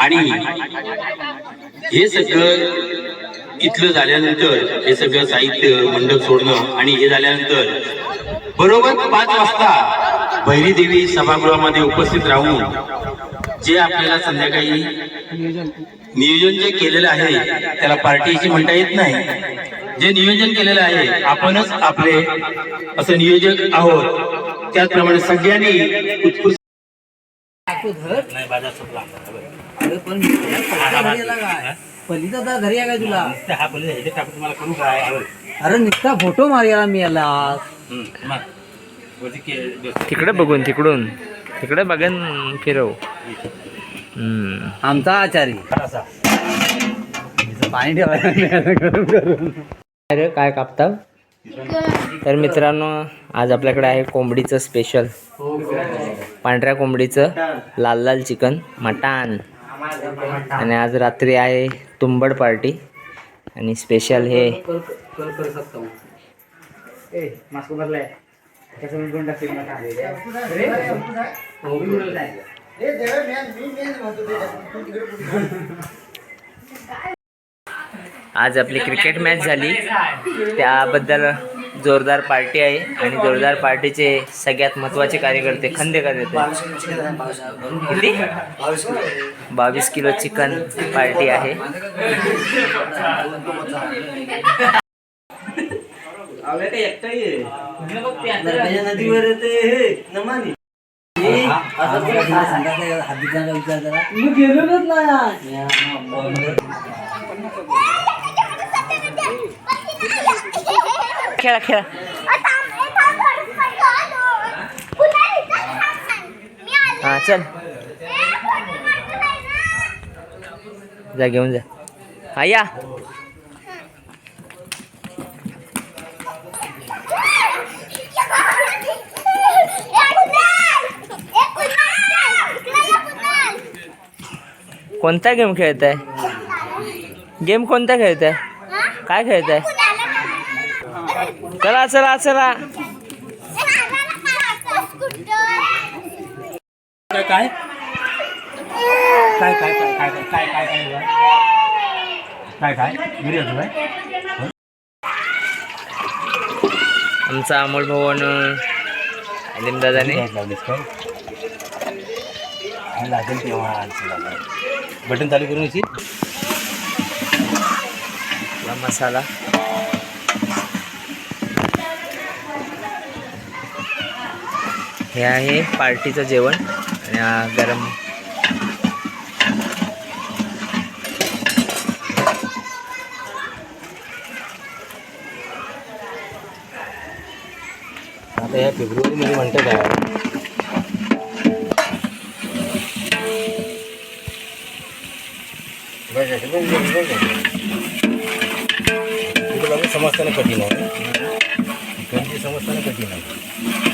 आणि हे सगळं इथलं झाल्यानंतर हे सगळं साहित्य मंडप सोडणं आणि हे झाल्यानंतर बरोबर पाच वाजता भैरी देवी सभागृहामध्ये उपस्थित राहून जे आपल्याला संध्याकाळी नियोजन. जे केलेलं आहे त्याला पार्टीची म्हणता येत नाही. जे नियोजन केलेलं आहे आपणच आपले असं नियोजक आहोत. त्याचप्रमाणे सगळ्यांनी उत्कृष्ट अरे निघता फोटो मारायला मी याला. तिकडे बघून तिकडून. तिकडे बघेन फिरव. आमचा आचारी. पाणी ठेवायला काय कापता? तर मित्रांनो आज आपल्याकडे आहे कोंबडीचं स्पेशल पांढऱ्या कोंबडीचं लाल लाल चिकन मटण. आणि आज रात्री आहे तुंबड पार्टी. आणि स्पेशल हे आज आपली क्रिकेट मॅच झाली. त्याबद्दल जोरदार पार्टी आहे आणि जोरदार पार्टीचे सगळ्यात महत्त्वाचे कार्यकर्ते खंदेकर येते किती बावीस किलो चिकन पार्टी आहे. नदीवर हातीचा विचार करा मी गेलेलोच नाही खेळा खेळा. हा चल. जा घेऊन जा. हा या. कोणता गेम खेळताय? गेम कोणता खेळताय? काय खेळताय? चला चला चला. काय? काय काय काय काय काय काय काय काय? काय आमचा अमोल भवन लिमदादाने लावलीस काय? लागेल तेव्हा बटन चालू करून मसाला. हे आहे पार्टीचं जेवण आणि गरम आता या फेब्रुवारीमध्ये म्हणतं काय? समजताना कठीण आहे. समजताना कठीण आहे.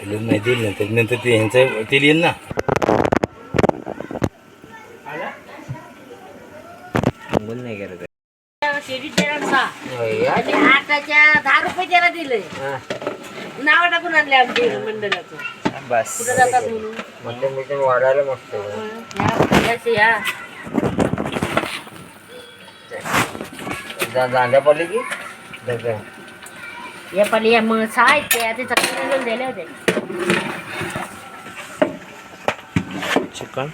तेल नाही देईल नंतर नंतर ते ह्यांचं तेल येईल ना. अंघोल नाही करत. आटाच्या दहा रुपये त्याला दिले. नाव टाकून आणले आमच्या मंडळाचं. बस. कुठं जातात म्हणून? वाढायला मस्त या, याचे या. दांड्या पडली की? या पण या मग सहा आहेत त्या ते चटणी दिले होते चिकन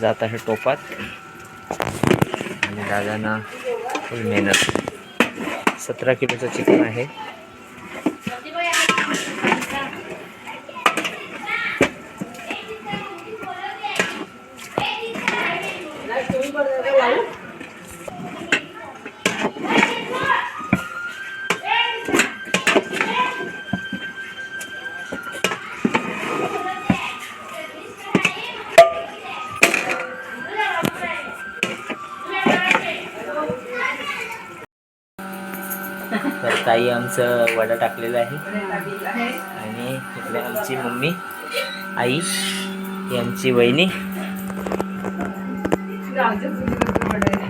जात आहे टोपात. आणि दादांना फुल मेहनत. सतरा किलोचं चिकन आहे. तर ताई आमचं वडा टाकलेलं आहे. आणि इकडे आमची मम्मी आई ही आमची वहिनी.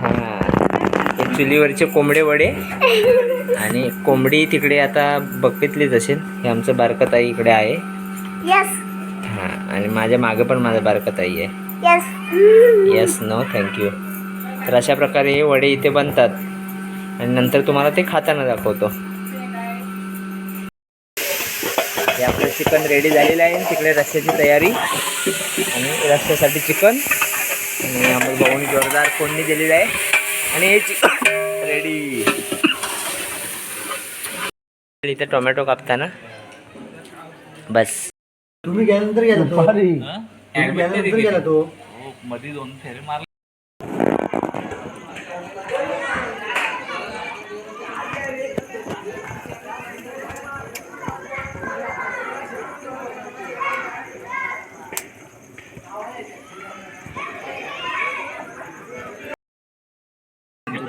हां चुलीवरचे कोंबडे वडे. आणि कोंबडी तिकडे आता बघितलीच असेल. हे आमचं बारकं ताई इकडे आहे. हां आणि माझ्या मागे पण माझं बारकं ताई आहे यस येस नो थँक्यू तर अशा प्रकारे हे वडे इथे बनतात. आणि नंतर तुम्हाला ते खाताना दाखवतो. हे आपलं चिकन रेडी झालेलं आहे. तिकडे रस्त्याची तयारी आणि रस्त्यासाठी चिकन. आणि अमोल भाऊनी जोरदार फोडणी दिलेली आहे. आणि हे चिकन रेडी इथे टोमॅटो कापताना. बस. तुम्ही गेल्यानंतर गेला तो. तुम्ही गेल्यानंतर गेला तो.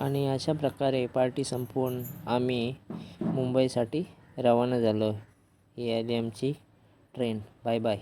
आणि अशा प्रकारे पार्टी संपवून आम्ही मुंबईसाठी रवाना झालो. ही आली आमची ट्रेन बाय बाय